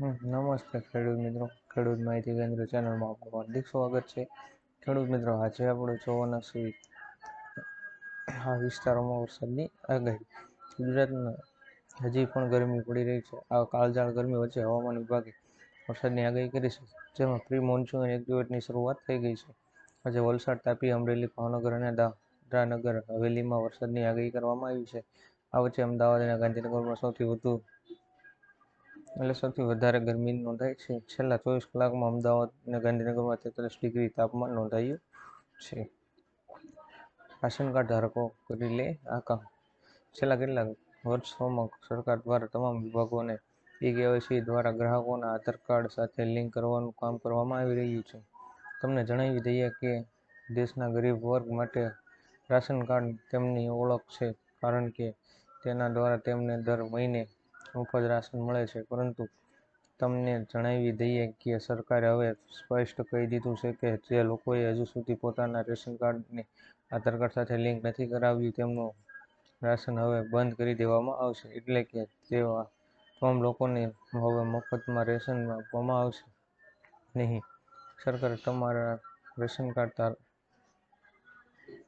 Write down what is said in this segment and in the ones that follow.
નમસ્તે ખેડૂત મિત્રો. ખેડૂત માહિતી કેન્દ્ર ચેનલમાં આપનું હાર્દિક સ્વાગત છે. ખેડૂત મિત્રો, આજે આપણે જોવાના છીએ આ વિસ્તારોમાં વરસાદની આગાહી. ગુજરાતમાં હજી પણ ગરમી પડી રહી છે. આ કાળઝાળ ગરમી વચ્ચે હવામાન વિભાગે વરસાદની આગાહી કરી છે, જેમાં પ્રી મોન્સૂન એક્ટિવેટની શરૂઆત થઈ ગઈ છે. આજે વલસાડ, તાપી, અમરેલી, ભાવનગર અને દાદરાનગર હવેલીમાં વરસાદની આગાહી કરવામાં આવી છે. આ વચ્ચે અમદાવાદ અને ગાંધીનગરમાં સૌથી વધુ એટલે સૌથી વધારે ગરમી નોંધાઈ છે. છેલ્લા ચોવીસ કલાકમાં અમદાવાદ અને ગાંધીનગરમાં તેત્રીસ ડિગ્રી તાપમાન નોંધાયું છે. રાશન કાર્ડ ધારકો કરી લે આ કામ. છેલ્લા કેટલાક વર્ષોમાં સરકાર દ્વારા તમામ વિભાગોને ઈ કેવાયસી દ્વારા ગ્રાહકોના આધાર કાર્ડ સાથે લિંક કરવાનું કામ કરવામાં આવી રહ્યું છે. તમને જણાવી દઈએ કે દેશના ગરીબ વર્ગ માટે રાશન કાર્ડ તેમની ઓળખ છે, કારણ કે તેના દ્વારા તેમને દર મહિને મફત રાશન મળે છે. પરંતુ તમને જણાવી દઈએ કે સરકારે હવે સ્પષ્ટ કહી દીધું છે કે જે લોકોએ હજુ સુધી પોતાના રેશન કાર્ડને આધાર કાર્ડ સાથે લિંક નથી કરાવ્યું, તેમનું રાશન હવે બંધ કરી દેવામાં આવશે. એટલે કે તેવા તમામ લોકોને હવે મફતમાં રેશન આપવામાં આવશે નહીં. સરકારે તમારા રેશન કાર્ડ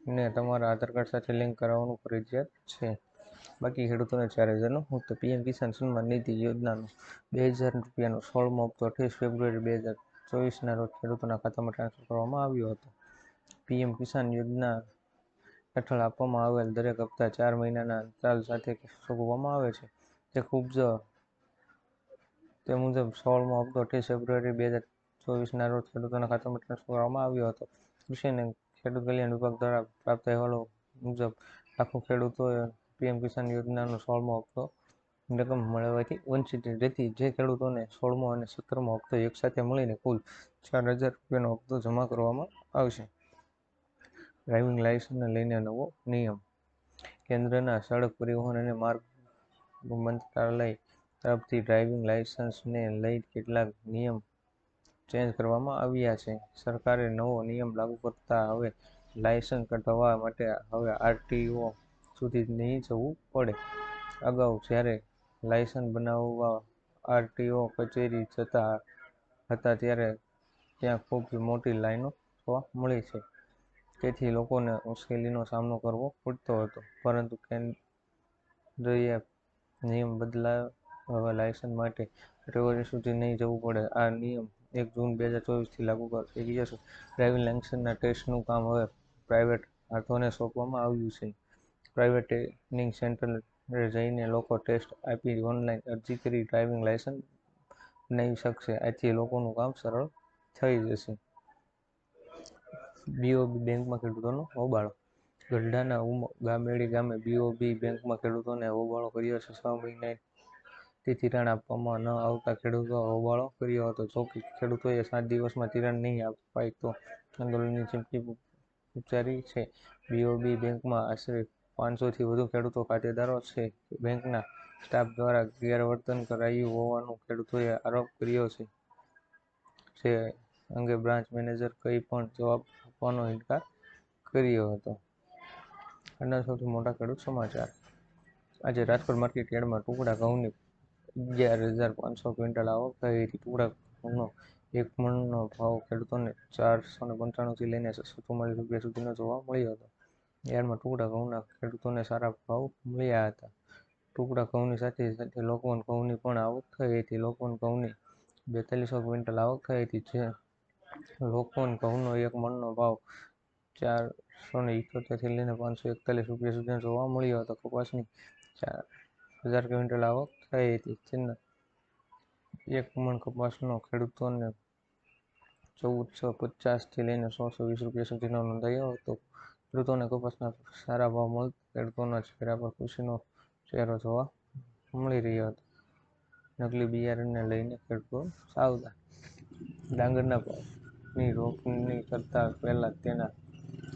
ને તમારા આધાર કાર્ડ સાથે લિંક કરાવવાનું ફરજિયાત છે. બાકી ખેડૂતોને ચાર હજારનો મુક્ત પીએમ કિસાન સન્માન નિધિ યોજનાનો બે હજાર રૂપિયાનો સોળમો હપ્તો અઠ્યાવીસ ફેબ્રુઆરી બે હજાર ચોવીસના રોજ ખેડૂતોના ખાતામાં ટ્રાન્સફર કરવામાં આવ્યો હતો. પીએમ કિસાન યોજના હેઠળ આપવામાં આવેલ દરેક હપ્તા ચાર મહિનાના અંતરાલ સાથે ચૂકવવામાં આવે છે. તે ખૂબ જ તે મુજબ સોળમો હપ્તો અઠ્યાવીસ ફેબ્રુઆરી બે હજાર ચોવીસના રોજ ખેડૂતોના ખાતામાં ટ્રાન્સફર કરવામાં આવ્યો હતો. કૃષિ અને ખેડૂત કલ્યાણ વિભાગ દ્વારા પ્રાપ્ત અહેવાલો મુજબ લાખો ખેડૂતોએ પીએમ કિસાન યોજનાનો સોળમો હપ્તો રકમ મળવાથી વંચિત રહેતી જે ખેડૂતોને સોળમો અને સત્તરમો હપ્તો એકસાથે મળીને કુલ ચાર હજાર રૂપિયાનો હપ્તો જમા કરવામાં આવશે. ડ્રાઇવિંગ લાયસન્સને લઈને નવો નિયમ. કેન્દ્રના સડક પરિવહન અને માર્ગ મંત્રાલય તરફથી ડ્રાઇવિંગ લાયસન્સને લઈ કેટલાક નિયમ ચેન્જ કરવામાં આવ્યા છે. સરકારે નવો નિયમ લાગુ કરતા હવે લાયસન્સ કઢાવવા માટે હવે આરટીઓ સુધી નહીં જવું પડે. અગાઉ જ્યારે લાયસન્સ બનાવવા આરટીઓ કચેરી જતા હતા ત્યારે ત્યાં ખૂબ મોટી લાઈનો જોવા મળી છે. તેથી લોકોને મુશ્કેલીનો સામનો કરવો પડતો હતો. પરંતુ કેન્દ્રીય નિયમ બદલાયો હવે લાયસન્સ માટે ફેબ્રુઆરી સુધી નહીં જવું પડે. આ નિયમ એક જૂન બે હજાર ચોવીસથી લાગુ થઈ જશે ડ્રાઇવિંગ લાયસન્સના ટેસ્ટનું કામ હવે પ્રાઇવેટ હાથોને સોંપવામાં આવ્યું છે. પ્રાઇવેટ ટ્રેનિંગ સેન્ટર જઈને લોકો ટેસ્ટ આપી ઓનલાઈન અરજી કરી, ડ્રાઇવિંગ લાયસન્સ બનાવી શકશે. આથી લોકોનું કામ સરળ થઈ જશે. બીઓબી બેંકમાં ખેડૂતોનો હોબાળો. ગઢડાના ગામેડી ગામે બીઓબી બેંકમાં ખેડૂતોને હોબાળો કર્યો છે. છ મહિનાથી ધિરાણ આપવામાં ન આવતા ખેડૂતો હોબાળો કર્યો હતો. જોકે ખેડૂતોએ સાત દિવસમાં ધિરાણ નહીં અપાય તો આંદોલનની ચીમકી ઉચ્ચારી છે. બીઓબી બેંકમાં આશરે પાંચસોથી વધુ ખેડૂતો ખાતેદારો છે. બેંકના સ્ટાફ દ્વારા ગેરવર્તન કરાયું હોવાનો ખેડૂતોએ આરોપ કર્યો છે. જે અંગે બ્રાન્ચ મેનેજર કંઈ પણ જવાબ આપવાનો ઇનકાર કર્યો હતો. આજના સૌથી મોટા ખેડૂત સમાચાર. આજે રાજકોટ માર્કેટ યાર્ડમાં ટુકડા ઘઉંની અગિયાર હજાર પાંચસો ક્વિન્ટલ આવક થઈ હતી. ટુકડા ઘઉંનો એક મણનો ભાવ ખેડૂતોને ચારસો ને પંચાણુંથી લઈને છસો ચુમ્માલીસ રૂપિયા સુધીનો જોવા મળ્યો હતો. યાર્ડમાં ટુકડા ઘઉંના ખેડૂતોને સારા ભાવ મળ્યા હતા. ટુકડા ઘઉંની સાથે સાથે લોકવન ઘઉંની પણ આવક થઈ હતી. લોકવન ઘઉંની બેતાલીસો ક્વિન્ટલ આવક થઈ હતી, જે લોકવન ઘઉંનો એક મણનો ભાવ ચારસો ને ઇઠ્યોતેરથી લઈને પાંચસો એકતાલીસ રૂપિયા સુધીનો જોવા મળ્યો હતો. કપાસની ચાર હજાર ક્વિન્ટલ આવક થઈ હતી. જેના એક મણ કપાસનો ખેડૂતોને ચૌદસો પચાસથી લઈને સોળસો વીસ રૂપિયા સુધીનો નોંધાયો હતો. ખેડૂતોને કપાસના સારા ભાવ મળતા ખેડૂતોના ચહેરા પર ખુશીનો ચહેરો જોવા મળી રહ્યો હતો. નકલી બિયારણને લઈને ખેડૂતો સાવધાન. ડાંગરના પાકની રોપણી કરતા પહેલા તેના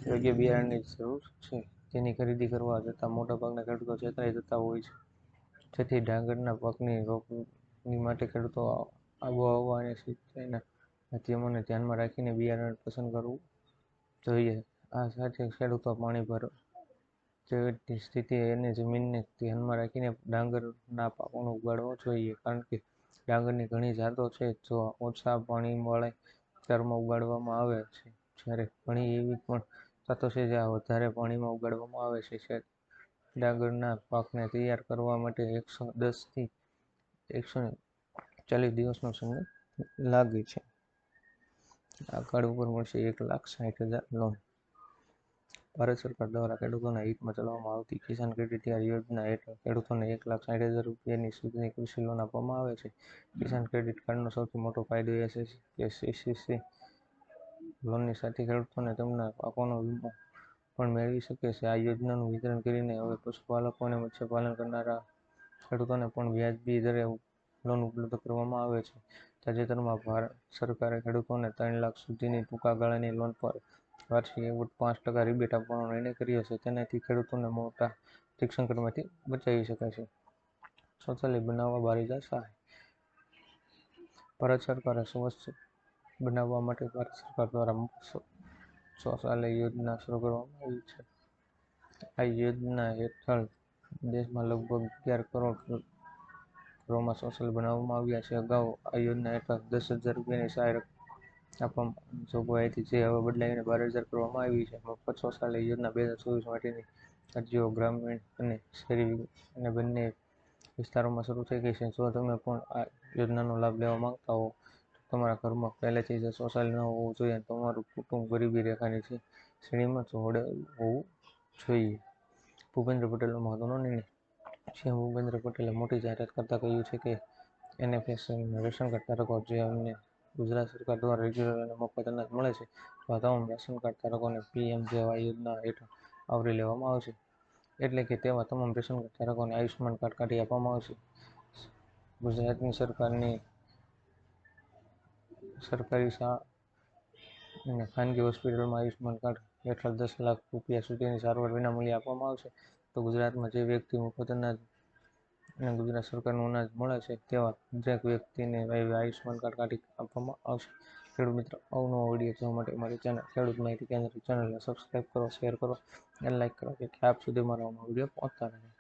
યોગ્ય બિયારણની જરૂર છે. જેની ખરીદી કરવા જતાં મોટાભાગના ખેડૂતો છેતરાઈ જતા હોય છે. જેથી ડાંગરના પાકની રોપણી માટે ખેડૂતો આબોહવા અને સિંચાઈના માધ્યમોને ધ્યાનમાં રાખીને બિયારણ પસંદ કરવું જોઈએ. આ સાથે ખેડૂતો પાણી ભર જેવી સ્થિતિ એને જમીનને ધ્યાનમાં રાખીને ડાંગરના પાકોને ઉગાડવો જોઈએ. કારણ કે ડાંગરની ઘણી જાતો છે, જો ઓછા પાણી મળે વિસ્તારમાં ઉગાડવામાં આવે છે, જ્યારે ઘણી એવી પણ જાતો છે જ્યાં વધારે પાણીમાં ઉગાડવામાં આવે છે. ડાંગરના પાકને તૈયાર કરવા માટે એકસો દસથી એકસો ચાલીસ દિવસનો સમય લાગે છે. આ કાર્ડ ઉપર મળશે એક લાખ સાઠ હજાર લોન. ભારત સરકાર દ્વારા ખેડૂતોના હિતમાં ચલાવવામાં આવતી કિસાન ક્રેડિટ યાર યોજના હેઠળ ખેડૂતોને એક લાખ સાઠ હજાર રૂપિયાની સુધીની કૃષિ લોન આપવામાં આવે છે. કિસાન ક્રેડિટ કાર્ડનો સૌથી મોટો ફાયદો એ છે કે સીસીસી લોનની સાથે ખેડૂતોને તેમના પાકોનો વીમો પણ મેળવી શકે છે. આ યોજનાનું વિતરણ કરીને હવે પશુપાલકો અને મત્સ્યપાલન કરનારા ખેડૂતોને પણ વ્યાજબી દરે લોન ઉપલબ્ધ કરવામાં આવે છે. તાજેતરમાં ભારત સરકારે ખેડૂતોને ત્રણ લાખ સુધીની ટૂંકા ગાળાની લોન પર વાર્ષિક પાંચ ટકા રિબેટ આપવાનો નિર્ણય કર્યો છે. તેનાથી ખેડૂતોને મોટા આર્થિક સંકટમાંથી બચાવી શકાય છે. શૌચાલય બનાવવા બારીદાર સહાય ભારત સરકારે સ્વચ્છ બનાવવા માટે ભારત સરકાર દ્વારા શૌચાલય યોજના શરૂ કરવામાં આવી છે. આ યોજના હેઠળ દેશમાં લગભગ અગિયાર કરોડ ઘરોમાં શૌચાલય બનાવવામાં આવ્યા છે. અગાઉ આ યોજના હેઠળ દસ હજાર રૂપિયાની સહાય આપવાની જોગવાઈથી જે હવે બદલાઈને બાર હજાર કરવામાં આવી છે. મફત શૌચાલય યોજના બે હજાર ચોવીસ માટેની અરજીઓ ગ્રામીણ અને શહેરી અને બંને વિસ્તારોમાં શરૂ થઈ ગઈ છે. જો તમે પણ આ યોજનાનો લાભ લેવા માંગતા હો, તો તમારા ઘરમાં પહેલેથી જ શૌચાલય ન હોવું જોઈએ. તમારું કુટુંબ ગરીબી રેખાની છે. શ્રેણીમાં જોડે હોવું જોઈએ. ભૂપેન્દ્ર પટેલનો મહત્વનો નિર્ણય સીએમ ભૂપેન્દ્ર પટેલે મોટી જાહેરાત કરતાં કહ્યું છે કે એનએફએસ રેશન કાર્ડ ધારકો જેમને ગુજરાત સરકાર દ્વારા રેગ્યુલર અને મફત અનાજ મળે છે. તમામ રેશન કાર્ડ ધારકોને પીએમજેવાય યોજના હેઠળ આવરી લેવામાં આવશે. એટલે કે તેમાં તમામ રેશન કાર્ડ ધારકોને આયુષ્યમાન કાર્ડ કાઢી આપવામાં આવશે. ગુજરાતની સરકારની સરકારી શાળા અને ખાનગી હોસ્પિટલમાં આયુષ્યમાન કાર્ડ હેઠળ દસ લાખ રૂપિયા સુધીની સારવાર વિનામૂલ્યે આપવામાં આવશે. તો ગુજરાતમાં જે વ્યક્તિ મફત અનાજ અને ગુજરાત સરકારનું અનાજ મળે છે તેવા દરેક વ્યક્તિને આયુષ્યમાન કાર્ડ કાઢી આપવામાં આવશે. ખેડૂત મિત્રો, અવનવો વીડિયો જોવા માટે મારી ચેનલ ખેડૂત માહિતી કેન્દ્ર ચેનલને સબસ્ક્રાઈબ કરો શેર કરો અને લાઈક કરો, જેથી આપ સુધી મારા વીડિયો પહોંચતા રહે.